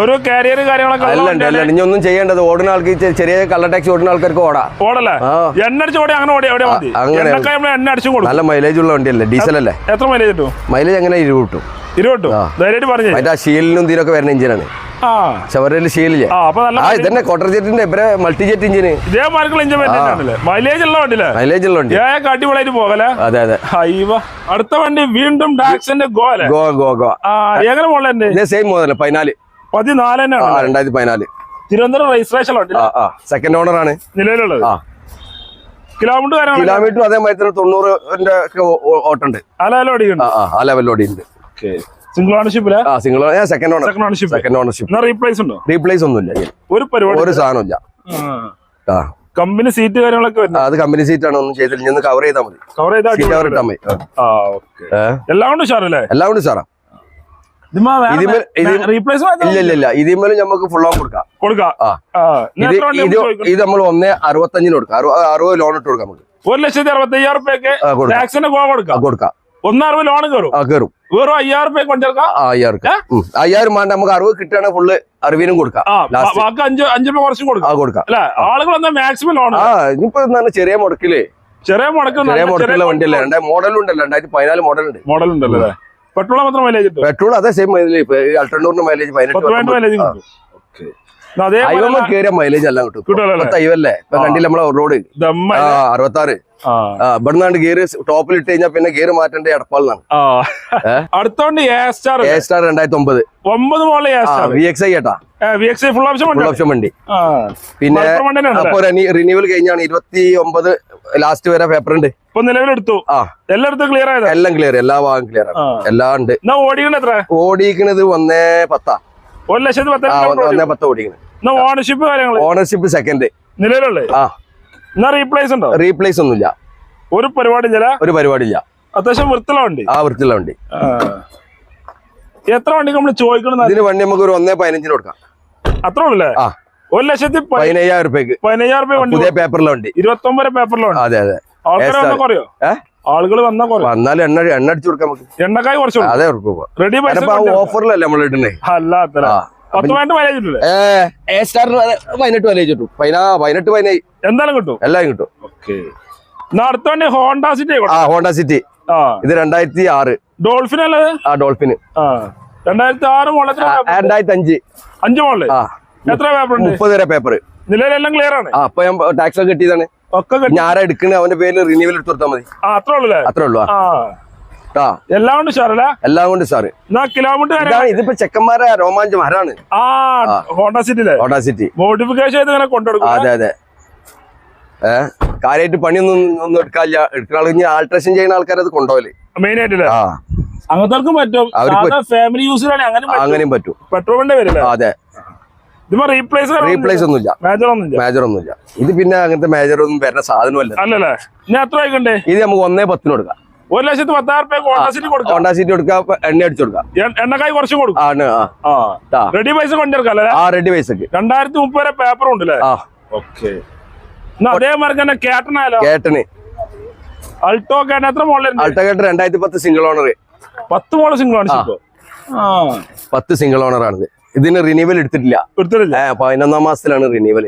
ഒരു കാരിയർ കാര്യങ്ങളൊക്കെ ഉള്ള അല്ല ഉണ്ട് അല്ല വണ്ടിയാണ്. ഇനി ഒന്നും ചെയ്യേണ്ടത് ഓടുന്ന ആൾക്ക് ചെറിയ കള്ള ടാക്സി ഓടുന്ന ആൾക്കാർക്ക് ഓടാ. ഓടല്ലേ? ആ. എണ്ണ അടിച്ച് ഓടി അങ്ങനെ ഓടി എവിടെ മതി. അങ്ങനെ എണ്ണക്കായ എണ്ണ അടിച്ചും കൊടുക്കും. നല്ല മൈലേജ് ഉള്ള വണ്ടിയല്ലേ ഡീസൽ അല്ലേ എത്ര മൈലേജ് കിട്ടും? മൈലേജ് എങ്ങനെ ഇരുപത് കിട്ടും? ഇരുപത് കിട്ടും ആ. ധൈര്യമായിട്ട് പറഞ്ഞു. മറ്റേ ആ ഷീലിനും ഇതിനൊക്കെ വരുന്ന എഞ്ചിനാണ്. ഷീലില്ലേ? ഇതന്നെ കോട്ടർ ജെറ്റിന്റെ ഇവരെ മൾട്ടി ജെറ്റ് എഞ്ചിന് ഇതേ മാർക്കുള്ള എഞ്ചിൻ മൈലേജ് ഉള്ള വണ്ടിയില്ലേ? മൈലേജ് ഉള്ള വണ്ടി. അതെ അതെ. അടുത്ത വണ്ടി വീണ്ടും ഡാക്സിന്റെ ഗോ ഗോ ഗോ എങ്ങനെ സെയിം മോഡൽ പതിനാല്. പതിനാല് ആ തന്നെയാണ് രണ്ടായിരത്തി പതിനാല്. തിരുവനന്തപുരം രജിസ്ട്രേഷൻ ആ ആ. സെക്കൻഡ് ഓണർ ആണ്. നിലവിലുള്ളത്? കിലോമീറ്റർ കിലോമീറ്റർ അതേമാതിരി തൊണ്ണൂറിന്റെ ഓട്ടുണ്ട് ആ അടിക്കുന്നുണ്ട് ആ ആ ലെവലിൽ ഓടിയുണ്ട് സിംഗിൾ ഓണർഷിപ്പിൽ ആ single second owner second ownership second ownership replace ഉണ്ടോ? റീപ്ലേസ് ഒന്നുമില്ല. ഒരു പരിപാടി ഒരു സാധനമില്ല. ആ. കമ്പനി സീറ്റ് കാര്യങ്ങളൊക്കെ അത് കമ്പനി സീറ്റ് ആണ് ഒന്നും ചെയ്തില്ല. ഞാൻ കവർ ചെയ്താൽ മതി. കവർ ചെയ്താൽ ഇട്ടാൽ മതി. എല്ലാം ഉണ്ട് സാറല്ലേ എല്ലാം ഉണ്ട് സാറാ. ഇല്ല ഇതിന്മേലും നമുക്ക് ഫുൾ ഓൺ കൊടുക്കാം. കൊടുക്കാം. ഇത് നമ്മൾ ഒന്നേ അറുപത്തഞ്ചിന് കൊടുക്കാം. അറുപത് ലോൺ ഇട്ട് കൊടുക്കാം നമുക്ക്. ഒരു ലക്ഷത്തി അറുപത്തി അയ്യായിരം കൊടുക്കാം. കൊടുക്കാം. കൊടുക്കാം ഒന്ന് അറുപത് ലോൺ കയറും കയറും വെറും അയ്യായിരം രൂപ കൊണ്ടിരിക്കാം ആ അയ്യായിരം? അയ്യായിരം വേണ്ട നമുക്ക് അറിവ് കിട്ടുകയാണെങ്കിൽ ഫുള്ള് അറിവിനും കൊടുക്കാം. അഞ്ചു ലാസ്റ്റ് ബാക്കി അഞ്ച് അഞ്ച് രൂപ കുറച്ചും കൊടുക്കാം. കൊടുക്കാം. അല്ലെ? ആളുകൾ മാക്സിമം ലോൺ ആ ഇനിയിപ്പോ എന്താണ് ചെറിയ മുടക്കിൽ. ചെറിയ മുടക്ക് ചെറിയ മുടക്കുള്ള വണ്ടിയല്ലേ? രണ്ടായി മോഡലും ഉണ്ടല്ലോ. രണ്ടായിരത്തി പതിനാല് ഉണ്ട്. മോഡൽ ഉണ്ടല്ലോ പെട്രോൾ മാത്രം മൈലേജ് പെട്രോൾ അതേ സെയിം മൈലേജ് അൾട്ടണ്ണൂറിന് മൈലേജ് പതിനെട്ട് മൈലേജ് അതേ കയറിയ മൈലേജ് എല്ലാം കിട്ടും. ഹൈവല്ലേ ഇപ്പൊ കണ്ടില്ല നമ്മളെ റോഡ് അറുപത്താറ്. ഇവിടുന്നാണ്ട് ഗിയർ ടോപ്പിൽ ഇട്ട് കഴിഞ്ഞാൽ പിന്നെ ഗിയർ മാറ്റേണ്ട എടപ്പാളിനാണ്? അടുത്തോണ്ട് എ സ്റ്റാർ രണ്ടായിരത്തി ഒമ്പത് ഒമ്പത് വി എക്സ് ഐ കേട്ടാ ഓപ്ഷൻ വണ്ടി പിന്നെ റിന്യൂവൽ കഴിഞ്ഞാണ് ഇരുപത്തി ഒമ്പത് ലാസ്റ്റ് വരെ പേപ്പർ ഉണ്ട്. ഇപ്പൊ നിലവിലെടുത്തു. എല്ലായിടത്തും ക്ലിയർ ആയത്? എല്ലാം ക്ലിയർ എല്ലാ ഭാഗം ക്ലിയർ ആണ്. എല്ലാം ഉണ്ട്. ഓടിക്കണത് ഒന്നേ പത്താ. ഒരു ലക്ഷത്തി പത്ത് പത്ത് ഓടിക്കണത് ഓണർഷിപ്പ് കാര്യങ്ങൾ ഓണർഷിപ്പ് സെക്കൻഡ് നിലവിലുള്ളേ ആ. എന്നാ റീപ്ലേസ് ഉണ്ടോ? റീപ്ലേസ് ഒന്നുമില്ല. ഒരു പരിപാടി ഇല്ല ഒരു പരിപാടിയില്ല. അത്യാവശ്യം വൃത്തിയുള്ള വണ്ടി. ആ വൃത്തിയുള്ള വണ്ടി. എത്ര വണ്ടി നമ്മൾ ചോദിക്കണം ഇതിന് വണ്ടി നമുക്ക് ഒരു ഒന്നേ പതിനഞ്ചിന് കൊടുക്കാം. അത്ര ഉള്ളല്ലേ ഒരു ലക്ഷത്തി പതിനയ്യായിരം റുപ്യക്ക് പതിനയ്യായിരം രൂപ വണ്ടി പുതിയ പേപ്പറിലുണ്ട് ഇരുപത്തി ഒമ്പത് പേപ്പറിലുണ്ട് അതെ അതെ. വന്നാ കുറയോ? ഏ? ആളുകൾ വന്നാൽ വന്നാലും എണ്ണ എണ്ണ അടിച്ചു കൊടുക്കാം നമുക്ക് എണ്ണക്കായി കുറച്ചു അതെ റെഡി ഓഫറിലല്ലേ നമ്മൾ ഇടുന്നേ? അല്ലാത്ത പതിനെട്ട് വില കിട്ടും പതിനാ പതിനെട്ട് പതിനായി. എന്തായാലും കിട്ടും. എല്ലാം കിട്ടും. അടുത്ത വണ്ടി ഹോണ്ട സിറ്റി ആ ഹോണ്ട സിറ്റി. ഇത് രണ്ടായിരത്തി ആറ് ഡോൾഫിൻ അല്ലേ ആ. ഡോൾഫിന് രണ്ടായിരത്തി ആറ് മോളിൽ? രണ്ടായിരത്തി അഞ്ച് അഞ്ച് മോളിൽ എത്ര പേപ്പർ മുപ്പത് വരെ പേപ്പർ നിലവിലെല്ലാം ക്ലിയർ ആണ്. ആ അപ്പൊ ഞാൻ ടാക്സ് ഒക്കെ കിട്ടിയതാണ്. ആരാ എടുക്കണേ? അവന്റെ പേരിൽ റിന്യൂവൽ എടുത്തു കൊടുത്താൽ മതി. അത്ര അത്രേ ഉള്ളൂ എല്ലാം കൊണ്ട് എല്ലാം കൊണ്ട് സാറ് കിലോമീറ്റർ ഇതിപ്പോ ചെക്കന്മാരെ രോമാഞ്ചം ആരാണ്? ഹോണ്ട സിറ്റിയിലെ. Honda city. മോഡിഫിക്കേഷൻ ചെയ്ത് ഇങ്ങനെ കൊണ്ടുകൊടുക്കും അതെ അതെ. കാര്യമായിട്ട് പണിയൊന്നും ഒന്നും എടുക്കുന്ന ഇനി ആൾട്രേഷൻ ചെയ്യുന്ന ആൾക്കാർ അത് കൊണ്ടുപോകൽ. മെയിൻ ആയിട്ടില്ലേ ആ. അങ്ങനത്തെ പറ്റും. ഫാമിലി യൂസിലാണ് അങ്ങനെയും പറ്റും. വണ്ടി വരില്ല അതെ. റീപ്ലേസ് റീപ്ലേസ് ഒന്നുമില്ല. മേജർ ഒന്നുമില്ല. ഇത് പിന്നെ അങ്ങനത്തെ മേജർ ഒന്നും വരുന്ന സാധനമല്ല. അല്ലല്ലേ? ഞാൻ എത്ര ആയിക്കണ്ടേ ഇത് നമുക്ക് ഒന്നേ പത്തിന് കൊടുക്കാം. ഒരു ലക്ഷത്തി പത്തായിരം സിറ്റി കൊടുക്കാം. എണ്ണ അടിച്ചു കൊടുക്കാം. എണ്ണക്കായി കുറച്ച് കൊടുക്കും. റെഡി പൈസ കൊണ്ടിരിക്കാം ആ. റെഡി പൈസക്ക് രണ്ടായിരത്തി മുപ്പത് വരെ പേപ്പർ ഉണ്ട് അല്ലേ ആ. ഓക്കെ അതേ അതേമാതിരി തന്നെ കേട്ടനായാലോ കേട്ടന് അൾട്ടോ കേട്ടൻ എത്ര മോളിലുണ്ട് അൾട്ടകേട്ട് രണ്ടായിരത്തി പത്ത് സിംഗിൾ ഓണർ പത്ത് മോൾ സിംഗിൾ ആണ് ആ. പത്ത് സിംഗിൾ ഓണർ ആണിത്. ഇതിന് റിന്യൂവൽ എടുത്തിട്ടില്ല. എടുത്തിട്ടില്ല. പതിനൊന്നാം മാസത്തിലാണ് റിന്യൂവൽ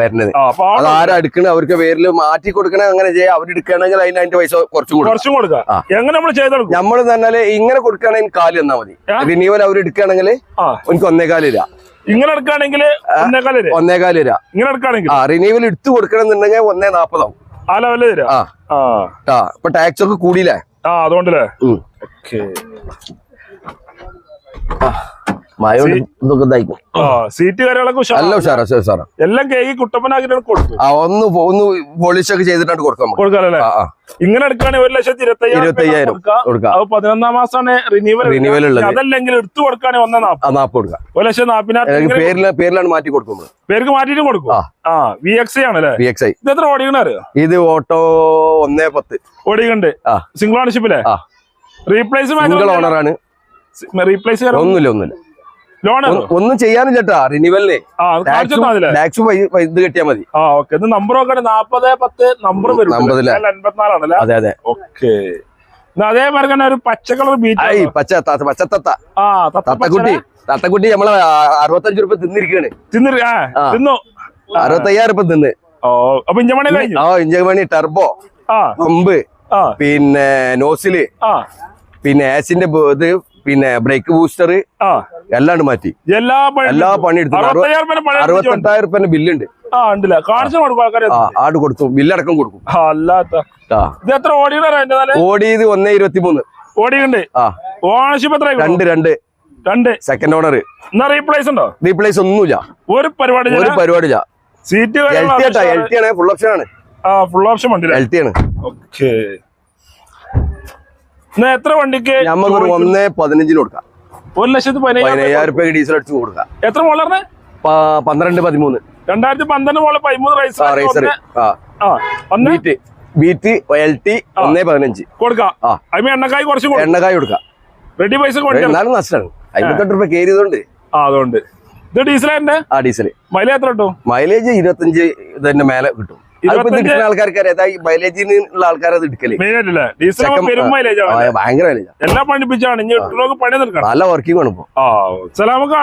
വരുന്നത്. അത് ആരാ എടുക്കണേ? അവർക്ക് പേരിൽ മാറ്റി കൊടുക്കണേ അങ്ങനെ ചെയ്യാം. അവർ എടുക്കണമെങ്കിൽ അതിന് അതിന്റെ പൈസ കുറച്ചും കൊടുക്കും. നമ്മൾ തന്നാൽ ഇങ്ങനെ കൊടുക്കുകയാണെങ്കിൽ കാൽ തന്നാ മതി. റിനീവൽ റിന്യൂവൽ അവർ എടുക്കുകയാണെങ്കിൽ എനിക്ക് ഒന്നേ കാലില്ല ഇങ്ങനെ എടുക്കുകയാണെങ്കിൽ ഒന്നേക്കാൽ തരും. ഒന്നേകാൽ തരാം. ഇങ്ങനെ എടുക്കുകയാണെങ്കിൽ ആ റിന്യൂവൽ എടുത്തു കൊടുക്കണമെന്നുണ്ടെങ്കിൽ ഒന്നേ നാപ്പതാവും. ആ ലെവലിൽ തരാം. ആ. ഇപ്പൊ ടാക്സ് ഒക്കെ കൂടിയില്ലേ? ആ അതുകൊണ്ടല്ലേ. ഓക്കെ ആ. സീറ്റ് കാര്യങ്ങളൊക്കെ ഉഷാറാ. നല്ല ഉഷാറാ ഉഷാ- എല്ലാം കേക്ക് കുട്ടപ്പനാക്കിട്ട് കൊടുക്കും ആ ഒന്ന് ഒന്ന് പോളിഷൊക്കെ ചെയ്തിട്ടാണ് കൊടുക്കാം ഇങ്ങനെ എടുക്കുകയാണെങ്കിൽ ഒരു ലക്ഷത്തി ഇരുപത്തി കൊടുക്കാം അത് പതിനൊന്നാം മാസമാണ് റിന്യൂവൽ റിന്യൂവൽ ഉള്ളത്. അതല്ലെങ്കിൽ എടുത്തു കൊടുക്കുകയാണെങ്കിൽ ഒന്നേ നാപ്പത്. കൊടുക്കാം ഒരു ലക്ഷം നാപ്പതിനായിരം എനിക്ക് പേരിൽ പേരിലാണ് മാറ്റി കൊടുക്കുന്നത് പേർക്ക് മാറ്റിയിട്ടും കൊടുക്കും. ആ. വി എക്സ് ആണല്ലേ? വി എക്സ് ഐ ഇത് എത്ര ഇത് ഓട്ടോ ഒന്നേ പത്ത്. ഓടിക്കണ്ട്. സിംഗിൾ ഓണർഷിപ്പില്ലേ ആ. റീപ്ലേസ് സിംഗിൾ ഓണറാണ് റീപ്ലേസ് ഒന്നുമില്ല ഒന്നുമില്ല. ലോൺ ഒന്നും ചെയ്യാനും ചേട്ടാ റിന്യൂവലിന് മതില്ലേ ഇത് കിട്ടിയാൽ മതി. ആ ഓക്കെ. ഇത് നമ്പർ നോക്കണേ നാപ്പത് പത്ത് നമ്പർ വരും. അതെ അതെ. ഓക്കെ. അതേമാതിരി തന്നെ ഒരു പച്ച കളർ ബീറ്റ് പച്ച ത- പച്ചത്തത്ത ആ തത്തക്കുട്ടി. തത്തക്കുട്ടി നമ്മളെ അറുപത്തഞ്ചു രൂപ തിന്നിരിക്കാണ് തിന്നു. അറുപത്തയ്യായിരം രൂപ തിന്ന്. ഓ അപ്പൊ ഇഞ്ചമണി ആ ഇഞ്ചമണി ടർബോ പമ്പ് പിന്നെ നോസിൽ പിന്നെ ആസിന്റെ ഇത് പിന്നെ ബ്രേക്ക് ബൂസ്റ്റർ ആ. എല്ലാം മാറ്റി. എല്ലാ പണി എല്ലാ പണി എടുത്തു. അറുപത്തെട്ടായിരം റുപ്യ ബില്ലുണ്ട്. ആട് കൊടുത്തു. ബില്ലടക്കം കൊടുക്കും. ഓടിയത് ഒന്നേ ഇരുപത്തി മൂന്ന് ഓടിയുണ്ട് ഓണർഷിപ്പ് എത്ര രണ്ട് രണ്ട്. രണ്ട്. സെക്കൻഡ് ഓണർ റീപ്ലേസ് ഉണ്ടോ? റീപ്ലേസ് ഒന്നുമില്ല. ഒരു പരിപാടി ഒരു പരിപാടിയില്ല. സീറ്റ് ഫുൾ ഓപ്ഷൻ ആണ്. ഫുൾ ഓപ്ഷൻ വണ്ടി എൽ ടി ആണ്. ഓക്കെ എത്ര വണ്ടിക്ക് നമുക്ക് ഒന്ന് പതിനഞ്ചിന് കൊടുക്കാം. ഒരു ലക്ഷത്തി പതിനയ്യായിരം രൂപ ഡീസൽ അടിച്ച് കൊടുക്കാം. എത്ര മോളറിന് പ- പന്ത്രണ്ട് പതിമൂന്ന്. രണ്ടായിരത്തി പന്ത്രണ്ട് മോളെ പതിമൂന്ന് റൈസ് റേസർ ആ. ആ ഒന്ന്? ബീറ്റ് ബീറ്റ് എൽ ടി ഒന്നേ പതിനഞ്ച്. കൊടുക്കാം? എണ്ണക്കായി കുറച്ച് കൊടുക്കും. എണ്ണക്കായ് കൊടുക്കാം. റെഡി പൈസ വണ്ടി എന്നാലും നഷ്ടമാണ്. അമ്പത്തെട്ട് രൂപ കയറിയതുകൊണ്ട് ആ അതുകൊണ്ട്. ഇത് ആ ഡീസൽ മൈലേജ് എത്ര കിട്ടും? മൈലേജ് ഇരുപത്തഞ്ച് ഇതിന്റെ മേലെ കിട്ടും? എടുക്കുന്ന ആൾക്കാർക്ക് അറിയാം. ഈ മൈലേജിന് ഉള്ള ആൾക്കാരത് എടുക്കൽ മെയിൻ ആയിട്ടില്ലേ പെരും മൈലേജ് ആ, ആണ് ഭയങ്കര എല്ലാം നല്ല വർക്കിംഗ് ആണ് ഇപ്പൊ. നമുക്ക്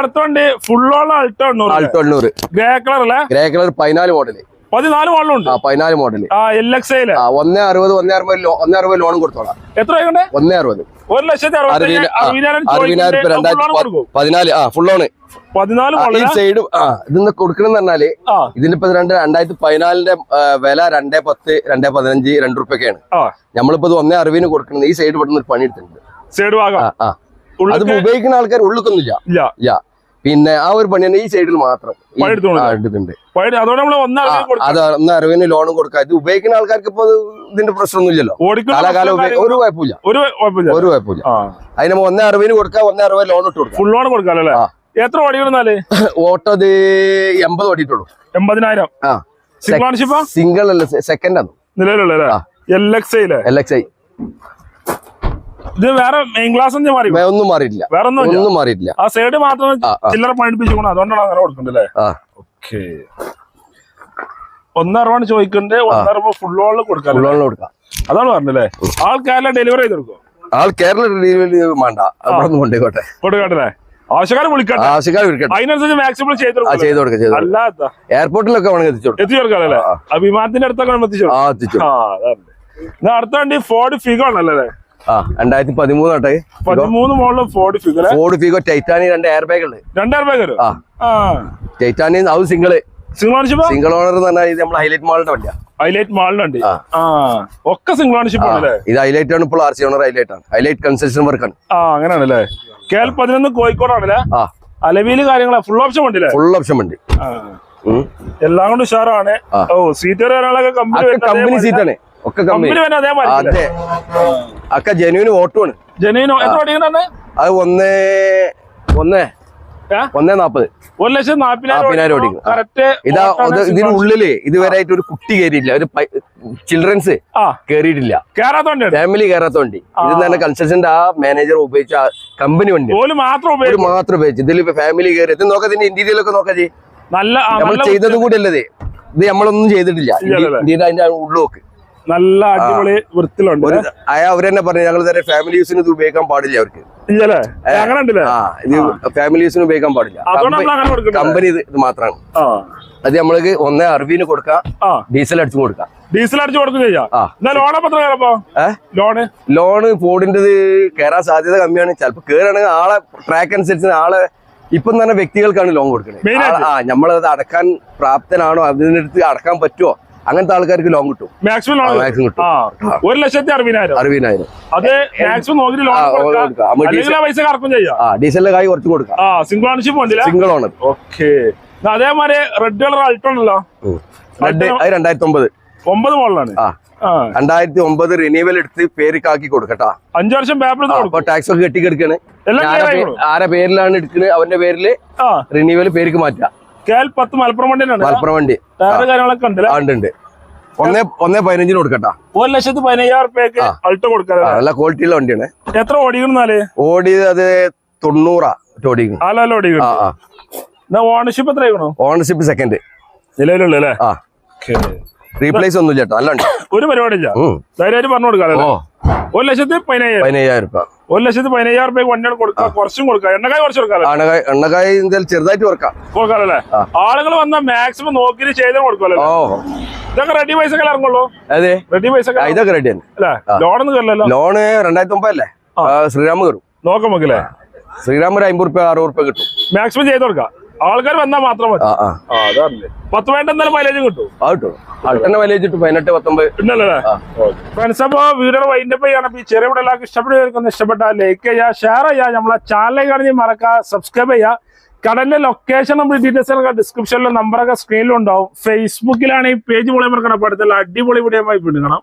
ഫുള്ളോളം അൾട്ടോ എണ്ണൂറ്. ഗ്രേ കളർ അല്ലേ? ഗ്രേ കളർ പതിനാല് മോഡൽ പതിനാല് മോഡലുണ്ട്. ആ പതിനാല് മോഡൽ എൽ എക്സ് ഒന്നേ അറുപത് ഒന്നേ അറുപത് ഒന്നേ അറുപത് ലോണും കൊടുത്തോളാം. എത്ര ആയിക്കോട്ടെ? ഒന്നേ അറുപത്. ഒരു ലക്ഷത്തി അറുപതിനായിരം. രണ്ടായിരത്തി. പതിനാല് ആ ഫുൾ ലോണ് പതിനാല് ഈ സൈഡ് ആ ഇതിന്ന് കൊടുക്കണെന്ന് പറഞ്ഞാൽ ഇതിനിപ്പോ രണ്ട് രണ്ടായിരത്തി പതിനാലിന്റെ വില രണ്ടേ പത്ത് രണ്ടേ പതിനഞ്ച് രണ്ട് റുപ്യൊക്കെയാണ് നമ്മളിപ്പോ ഇത് ഒന്നേ അറുപതിന് കൊടുക്കുന്നത് ഈ സൈഡ് പെട്ടെന്ന് ഒരു പണി എടുത്തിട്ടുണ്ട് സൈഡ് ഭാഗം ആ ആ. അത് ഉള്ളിലേക്ക് ഉപയോഗിക്കുന്ന ആൾക്കാർ ഉള്ളിക്കൊന്നുമില്ല. ഇല്ല. പിന്നെ ആ ഒരു പണി തന്നെ ഈ സൈഡിൽ മാത്രം. എടുത്തിട്ടുണ്ട്. അത് ഒന്ന് അറിവിന് ലോണും കൊടുക്കാം. ഇത് ഉപയോഗിക്കുന്ന ആൾക്കാർക്ക് ഇപ്പൊ ഇത് ഇതിന്റെ പ്രശ്നമൊന്നുമില്ലല്ലോ കാലാകാലം ഒരു കുഴപ്പമില്ല. ഒരു കുഴപ്പമില്ല. അതിന് നമ്മൾ ഒന്നേ അറിവിന് കൊടുക്കാം ഒന്നേ അറുപത് ലോൺ ഇട്ട് കൊടുക്കാം. ഫുൾ ലോൺ കൊടുക്കാനല്ലേ എത്ര ഓടിക്കണമെന്നാൽ *laughs* ഓട്ടോ ഇത് എൺപത് ഓടിയിട്ടുള്ളൂ. എൺപതിനായിരം. ആ. സിംഗിൾ അല്ല സെക്കൻഡ് ആണ്. നിലവിലുള്ള. L X I L X I ഇത് വേറെ മെയിൻ ഒന്നും മാറി ഒന്നും മാറിയിട്ടില്ല. വേറെ ഒന്നും. ഒന്നും മാറിയിട്ടില്ല. ആ സൈഡ് മാത്രം. ചില്ലറ പണിപ്പിച്ചുകൊണ്ട് അതുകൊണ്ടാണ് അങ്ങനെ ആ. ഓക്കെ ഒന്നറുപതാണ് ചോദിക്കണ്ടേ? ഒന്നറുപ ഫുൾ കൊടുക്കാം ഫുൾ ഓണിൽ കൊടുക്കാം. അതാണ് പറഞ്ഞല്ലേ ആൾക്കാരെ ഡെലിവറി ചെയ്ത് കൊടുക്കും ആൾ കേരള ഡെലിവറി വേണ്ട. അവിടെ കൊണ്ടുപോയിക്കോട്ടെ കൊടുക്കട്ടെ. ആവശ്യക്കാരെ വിളിക്കട്ടെ. ആവശ്യക്കാർ വിളിക്കട്ടെ. അതിനനുസരിച്ച് മാക്സിമം ചെയ്തു ചെയ്ത് കൊടുക്കാം അല്ലാത്ത എയർപോർട്ടിലൊക്കെ വേണമെങ്കിൽ എത്തിച്ചു എത്തിച്ചു കൊടുക്കാല്ലേ വിമാനത്തിന്റെ അടുത്തൊക്കെ എത്തിച്ചു എത്തിച്ചു അടുത്ത വണ്ടി ഫോർഡ് ഫിഗോ ആണല്ലേ ആ രണ്ടായിരത്തി പതിമൂന്നാട്ടെ പതിമൂന്ന് model Ford Figo Ford titanium രണ്ട് എയർ ബാഗ് ഉണ്ട് രണ്ടായിരം രൂപ വരും ആ. ആ. ടൈറ്റാനി അത് single single ownership single owner എന്ന് പറഞ്ഞാൽ ഇത് നമ്മൾ ഹൈലൈറ്റ് മാളിന്റെ വണ്ടിയാ. ഹൈലൈറ്റ് മാളിലുണ്ട് ഒക്കെ സിംഗിൾ ഓണർഷിപ്പ് ഇത് ഹൈലൈറ്റ് ആണ് ഇപ്പോൾ ആർ സി ഓണർ ഹൈലൈറ്റ് ആണ്. ഹൈലൈറ്റ് കൺസ്ട്രക്ഷൻ വർക്കാണ് ആ അങ്ങനെയാണല്ലേ? കെ എൽ പതിനൊന്ന് കോഴിക്കോടാണല്ലേ? ആ. അലവിയിൽ കാര്യങ്ങളാ? ഫുൾ ഓപ്ഷൻ ഫുൾ ഓപ്ഷൻ വണ്ടി. എല്ലാം കൊണ്ട് ഉഷാറാണ്. ഓ സീറ്റ് ഒക്കെ കമ്പനി സീറ്റാണ് ഒക്കെ കമ്പനി അതെ. ഒക്കെ ജനുവിന് ഓട്ടുമാണ് ഓടിക്കണേ അത് ഒന്നേ ഒന്നേ ഒന്നേ നാപ്പത്. ഒരു ലക്ഷം നാപ്പതിനായിരം ഓടിക്കും. ഇതാ ഇതിന് ഉള്ളിൽ ഇതുവരെയായിട്ട് ഒരു കുട്ടി കയറിയില്ല ഒരു ചിൽഡ്രൻസ് കയറിയിട്ടില്ല ഫാമിലി കയറാത്ത വണ്ടി ഇത് തന്നെ കൺസ്ട്രക്ഷന്റെ ആ മാനേജർ ഉപയോഗിച്ച കമ്പനി വണ്ടി. മാത്രം ഉപയോഗിച്ചു. ഇതിൽ ഫാമിലി കയറി ഇത് നോക്കാം ഇതിന്റെ ഇന്റീരിയൽ ഒക്കെ നോക്കാം ആ, നമ്മൾ ചെയ്തത് കൂടി അല്ലത് ഇത്? നമ്മളൊന്നും ചെയ്തിട്ടില്ല? ഇന്ത്യയിൽ അതിന്റെ ഉള്ളു നോക്ക്. നല്ല അടിപൊളി വൃത്തിലുണ്ട് അവർ തന്നെ പറഞ്ഞു ഞങ്ങൾ തന്നെ ഫാമിലി യൂസിന് ഇത് ഉപയോഗിക്കാൻ പാടില്ല അവർക്ക്. ഫാമിലി യൂസിന് ഉപയോഗിക്കാൻ പാടില്ല. കമ്പനി ഇത് മാത്രമാണ് അത് നമ്മൾക്ക് ഒന്നേ അറിവിന് കൊടുക്കാം ഡീസൽ അടിച്ചു കൊടുക്കാം. ഡീസൽ അടിച്ചു കൊടുക്കും ചെയ്യാം. ആ. എന്നാ ലോൺ എത്ര കയറപ്പോ ഏഹ് ലോണ്? ലോണ് കയറാൻ സാധ്യത കമ്മിയാണ്. ചിലപ്പോ കയറുകയാണെങ്കിൽ ആളെ ട്രാക്ക് അനുസരിച്ച് ആളെ ഇപ്പം തന്നെ വ്യക്തികൾക്കാണ് ലോൺ കൊടുക്കുന്നത് ആ നമ്മളത് അടക്കാൻ പ്രാപ്തനാണോ അതിനടുത്ത് അടക്കാൻ പറ്റുമോ അങ്ങനത്തെ ആൾക്കാർക്ക് ലോൺ കിട്ടും. മാക്സിമം കിട്ടും. ഒരു ലക്ഷത്തി അറുപതിനായിരം. അറുപതിനായിരം. അത് മാക്സിമം പൈസ കറക്കും ചെയ്യാം. ഡീസലിന്റെ കായ് കുറച്ച് കൊടുക്കാം. Single ownership single owner okay അതേമാതിരി റെഡ് കളർ അൾട്ടോ ഉണ്ടല്ലോ റെഡ് അത് രണ്ടായിരത്തി ഒമ്പത്. ഒമ്പത് മോളിലാണ് രണ്ടായിരത്തി ഒമ്പത് റിന്യൂവൽ എടുത്ത് പേരിക്കാക്കി കൊടുക്കട്ടാ. അഞ്ചു വർഷം പേപ്പർ അപ്പൊ ടാക്സ് ഒക്കെ കെട്ടിക്കെടുക്കണേ. ആരെ പേരിലാണ് എടുക്കുന്നത് അവന്റെ പേരിൽ റിന്യൂവൽ പേർക്ക് മാറ്റാം. കേൽ പത്ത് മലപ്പുറം വണ്ടിയാണ് മലപ്പുറം വണ്ടി. ടയർ കാര്യങ്ങളൊക്കെ ഉണ്ടല്ലേ ഒന്നേ ഒന്നേ പതിനഞ്ചിന് കൊടുക്കട്ടാ. ഒരു ലക്ഷത്തി പതിനയ്യായിരം റുപ്യക്ക് അൾട്ടോ കൊടുക്കാം നല്ല ക്വാളിറ്റിയുള്ള വണ്ടിയാണ്. എത്ര ഓടിക്കണെന്നാൽ ഓടിയത് അത് തൊണ്ണൂറാ ഓടിക്കുന്നു. നാലല്ല ആ ഓടിക്കണം ഓണർഷിപ്പ് എത്ര ഓണർഷിപ്പ് സെക്കൻഡ് നിലവിലുള്ള അല്ലേ? ആ. റീപ്ലേസ് ഒന്നും ചേട്ടാ അല്ല ഒരു പരിപാടിയില്ല. ഇല്ല ധൈര്യമായിട്ട് പറഞ്ഞു കൊടുക്കാം ഒരു ലക്ഷത്തി പതിനയ്യായിരം. പതിനയ്യായിരം രൂപ ഒരു ലക്ഷത്തി പതിനയ്യായിരം രൂപയ്ക്ക് വണ്ടിയാണ് കൊടുക്കാം. കുറച്ചും കൊടുക്കാം. എണ്ണക്കായ് കുറച്ച് കൊടുക്കാല്ലേ എണ്ണക്കായ് ചെറുതായിട്ട് കൊടുക്കാം. കൊടുക്കാറല്ലേ ആളുകൾ വന്ന മാക്സിമം നോക്കി ചെയ്ത് കൊടുക്കുമല്ലോ ഇതൊക്കെ റെഡി പൈസ ഇറങ്ങുള്ളൂ? അതെ റെഡി പൈസ ഇതൊക്കെ റെഡി അല്ലേ? ലോണൊന്നും കയറില്ലല്ലോ ലോണ് രണ്ടായിരത്തി ഒമ്പതല്ലേ ശ്രീരാമ കയറും നോക്കാം നോക്കില്ലേ ശ്രീരാമൊരു അമ്പത് റുപ്യ അറുപത് റുപ്യ കിട്ടും. മാക്സിമം ചെയ്ത് കൊടുക്കാം? ആൾക്കാർ വന്നാൽ മാത്രം മതി. പത്ത് വേണ്ട എന്തായാലും മൈലേജും കിട്ടും. മൈലേജ് കിട്ടും. പതിനെട്ട് പത്തൊമ്പത്. ഫ്രണ്ട്സ് അപ്പോ വീഡിയോ വൈൻഡപ്പ് ചെയ്യണം ഈ ചെറിയ ഇവിടെ എല്ലാവർക്കും ഇഷ്ടപ്പെടുന്ന ഇഷ്ടപ്പെട്ട ലൈക്ക് ചെയ്യുക ഷെയർ ചെയ്യുക. നമ്മളെ ചാനലിലേക്ക് കാണി മറക്കുക സബ്സ്ക്രൈബ് ചെയ്യുക. കടലിന്റെ ലൊക്കേഷൻ നമ്മൾ ഡീറ്റെയിൽസ് ഒക്കെ ഡിസ്ക്രിപ്ഷനിലെ നമ്പറൊക്കെ സ്ക്രീനിലുണ്ടാവും ഫേസ്ബുക്കിലാണ് ഈ പേജ് പൊളിയാൻ മറക്കണം അടുത്തുള്ള അടിപൊളി വീഡിയോ ആയി വിടുകണം